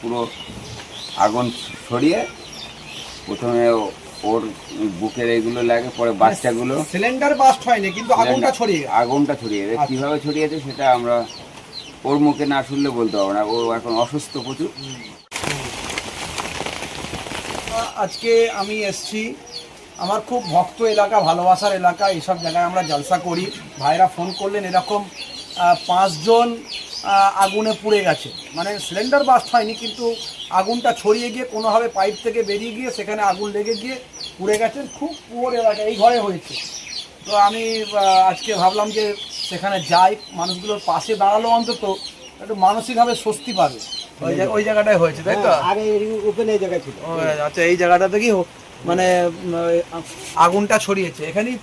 পুরো আগুন ছড়িয়ে প্রথমে ওর বুকের এগুলো লাগে পরে বাচ্চাগুলো। সিলিন্ডার বাস্ট হয়নি কিন্তু আগুনটা ছড়িয়ে আগুনটা ছড়িয়ে আচ্ছা। কীভাবে ছড়িয়েছে সেটা আমরা ওর মুখে না শুনলে বলতে পারব না। ও এখন অসুস্থ প্রচুর। আজকে আমি এসছি। আমার খুব ভক্ত এলাকা ভালোবাসার এলাকা এইসব জায়গায় আমরা জলসা করি। ভাইরা ফোন করলেন এরকম পাঁচজন আগুনে পুড়ে গেছে। মানে সিলিন্ডার বাস্ট হয়নি কিন্তু আগুনটা ছড়িয়ে গিয়ে কোনোভাবে পাইপ থেকে বেরিয়ে গিয়ে সেখানে আগুন লেগে গিয়ে পুড়ে গেছেন খুব পুয়োর এলাকা এই ঘরে হয়েছে। তো আমি আজকে ভাবলাম যে সেখানে যাই মানুষগুলোর পাশে দাঁড়াল অন্তত একটু মানসিকভাবে স্বস্তি পাবে। ওই জায়গা- ওই জায়গাটায় হয়েছে তাই তো? আগে ওপেন এই জায়গায় ছিল। আচ্ছা এই জায়গাটা থেকেই হো- মানে আগুনটা ছড়িয়েছে এখানেই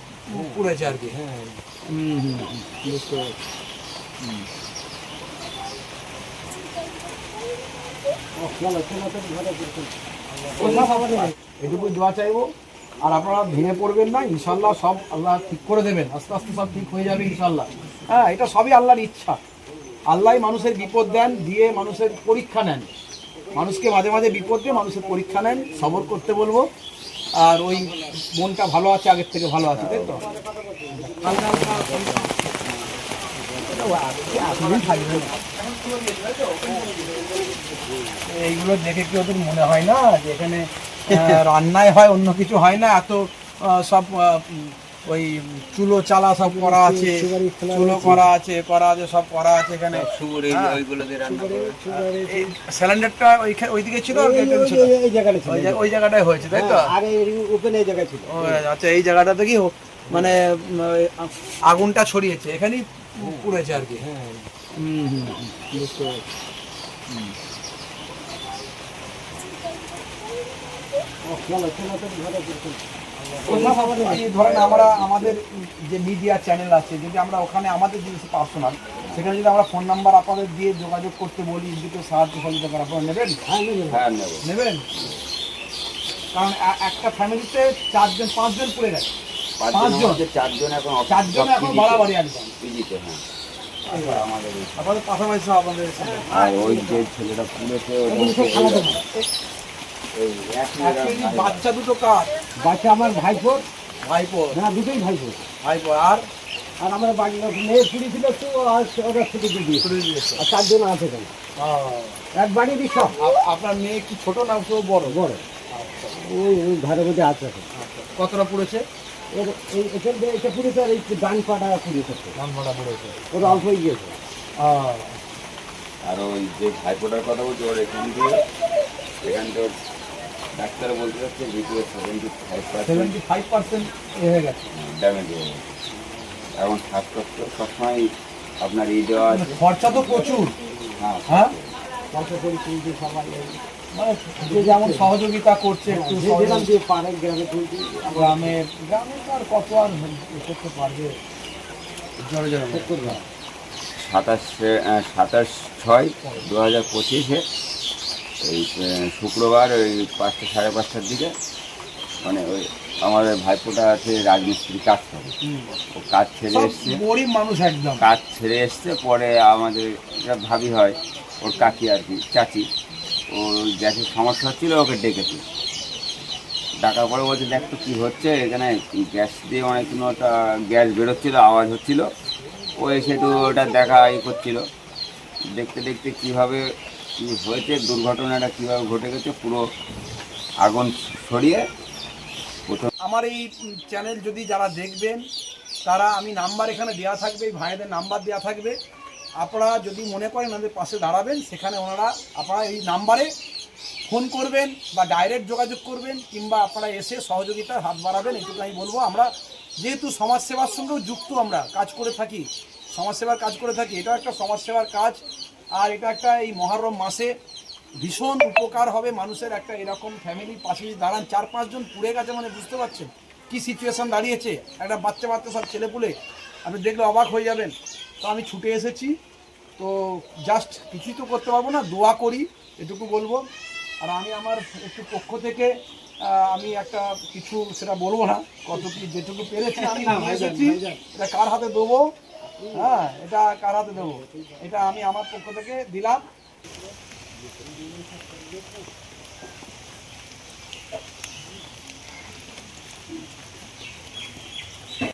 পুড়েছে আর কি। হ্যাঁ হুম, হুম, হুম। বুঝতে পারছি। ও, চলো, চলো, তো ঘরে চলো। ওসব হবে না। এটুকু দোয়া চাইব। আর আপনারা ভেঙে পড়বেন না, ইনশাল্লাহ সব আল্লাহ ঠিক করে দেবেন। আস্তে আস্তে সব ঠিক হয়ে যাবে ইনশাল্লাহ। হ্যাঁ এটা সবই আল্লাহর ইচ্ছা। আল্লাহ মানুষের বিপদ দেন, দিয়ে মানুষের পরীক্ষা নেন। মানুষকে মাঝে মাঝে বিপদ দিয়ে মানুষের পরীক্ষা নেন, সবর করতে বলব। আর ওই মনটা ভালো আছে, আগের থেকে ভালো আছে, তাই তো? এইগুলো দেখে কি ওদের মনে হয় না যে এখানে রান্নায় হয় অন্য কিছু হয় না? এত সব ওই চুলো চালা সব করা আছে চুলো করা আছে করা আছে সব করা আছে এখানে। শুয়োর হ্যাঁ। ওইগুলো দিয়ে রান্না এই সিলিন্ডারটা ওইখানে ওইদিকে ছিল আর এই জায়গাটা ওই জায়গা- জায়গাটায় হয়েছে তাই তো? হ্যাঁ, ওপেন এই জায়গায় ছিল। আচ্ছা এই জায়গাটা থেকেই হো- মানে ওই আগুনটা ছড়িয়েছে। এখানেই পুড়েছে আর কি। হ্যাঁ। হুম। বুঝতে ধরেন আমরা আমাদের যে মিডিয়া চ্যানেল আছে যদি আমরা ওখানে আমাদের জিনিস পার্সোনাল সেখানে যদি আমরা ফোন নাম্বার আপনাদের দিয়ে যোগাযোগ করতে বলি দুটো সাহায্য সহযোগিতা করে আপনারা নেবেন? হ্যাঁ, হ্যাঁ নেব। নেবেন? কারণ একটা ফ্যামিলিতে চারজন পাঁচজন পড়ে গেছে পাঁচজন পাঁচজন? চারজন এখন চারজন এখন বাড়াবাড়ি একদম PG হ্যাঁ। আমাদের পাশাপাশি সব আপনাদের আর ওই যে ছেলেটা পুড়েছে ওগুলো সব খালাতো ভাই। এই এক Actually বাচ্চা দুটো কার? বাচ্চা আমার ভাইপোর। ভাইপো হ্যাঁ দুটোই ভাইপোর। ভাইপো আর? আর আমার বাড়ি মেয়ের ছুটি ছিল তো আর ওটা ছুটি দিয়ে আর চারজন আছে আহ, এক বাড়িরই সব। আপনার মেয়ে কি ছোট না বড়? বড়। ওই ওই ঘরের মধ্যে আছে আচ্ছা, কতটা পড়েছে? ওর এই এখান থেকে এটা এই ডান পাটা পড়েছে ওর অল্প হয়ে গিয়েছে। আর ওই যে ভাইফোটার কথা বলছি ওর এখান দিয়ে এখান থেকে ডাক্তার বলতে যাচ্ছে ভিতরে seventy five percent seventy five percent হয়ে গেছে। ড্যামেজ হয়ে গেছে। এখন স্বাস্থ্য সবসময় আপনার ই দেওয়া আছে। মানে খরচা তো প্রচুর। হ্যাঁ। হ্যাঁ? পয়সা করি সবাই এই যে যেমন সহযোগিতা করছে একটু যে যেরকম পারে গ্রামে গ্রামে আর কত আর করতে পারবে সাতাশ সাতাশ ছয় দু হাজার পঁচিশে এই শুক্রবার ওই পাঁচটা সাড়ে পাঁচটার দিকে মানে ওই আমাদের ভাইপোটা আছে রাজমিস্ত্রি কাজ করে। ও কাজ ছেড়ে এসছে। গরিব মানুষ একদম। কাজ ছেড়ে এসছে পরে আমাদের ভাবি হয় ওর কাকি আর কি চাচি। ও গ্যাসের সমস্যা হচ্ছিল ওকে ডেকেছে ডাকার পরে বলছে, দেখ তো কী হচ্ছে, এখানে গ্যাস দিয়ে অনেক কোনো একটা গ্যাস বেরোচ্ছিল, আওয়াজ হচ্ছিল। ও এসে তো ওটা দেখা ই করছিল। দেখতে দেখতে কীভাবে কী হয়েছে, দুর্ঘটনাটা কীভাবে ঘটে গেছে, পুরো আগুন ছড়িয়ে প্রথম আমার এই চ্যানেল যদি যারা দেখবেন, তারা আমি নাম্বার এখানে দেওয়া থাকবে, এই ভাইদের নাম্বার দেওয়া থাকবে। আপনারা যদি মনে করেন ওনাদের পাশে দাঁড়াবেন, সেখানে ওনারা আপনারা এই নাম্বারে ফোন করবেন বা ডাইরেক্ট যোগাযোগ করবেন, কিংবা আপনারা এসে সহযোগিতার হাত বাড়াবেন, এটুকু আমি বলব। আমরা যেহেতু সমাজসেবার সঙ্গেও যুক্ত আমরা, কাজ করে থাকি, সমাজসেবার কাজ করে থাকি এটা একটা সমাজসেবার কাজ। আর এটা একটা এই মহরম মাসে ভীষণ উপকার হবে, মানুষের একটা এরকম ফ্যামিলির পাশে দাঁড়ান, চার পাঁচজন পুড়ে গেছে মানে বুঝতে পারছেন কি সিচুয়েশন দাঁড়িয়েছে। একটা বাচ্চা বাচ্চা সব ছেলেপুলে, আপনি দেখলে অবাক হয়ে যাবেন। তো আমি ছুটে এসেছি। তো জাস্ট কিছুই তো করতে পারব না দোয়া করি এটুকু বলব। আর আমি আমার একটু পক্ষ থেকে আমি একটা কিছু সেটা বলব না কত কি যেটুকু পেরেছি আমি এসেছি। এটা কার হাতে দেবো? হ্যাঁ এটা কার হাতে দেবো? এটা আমি আমার পক্ষ থেকে দিলাম।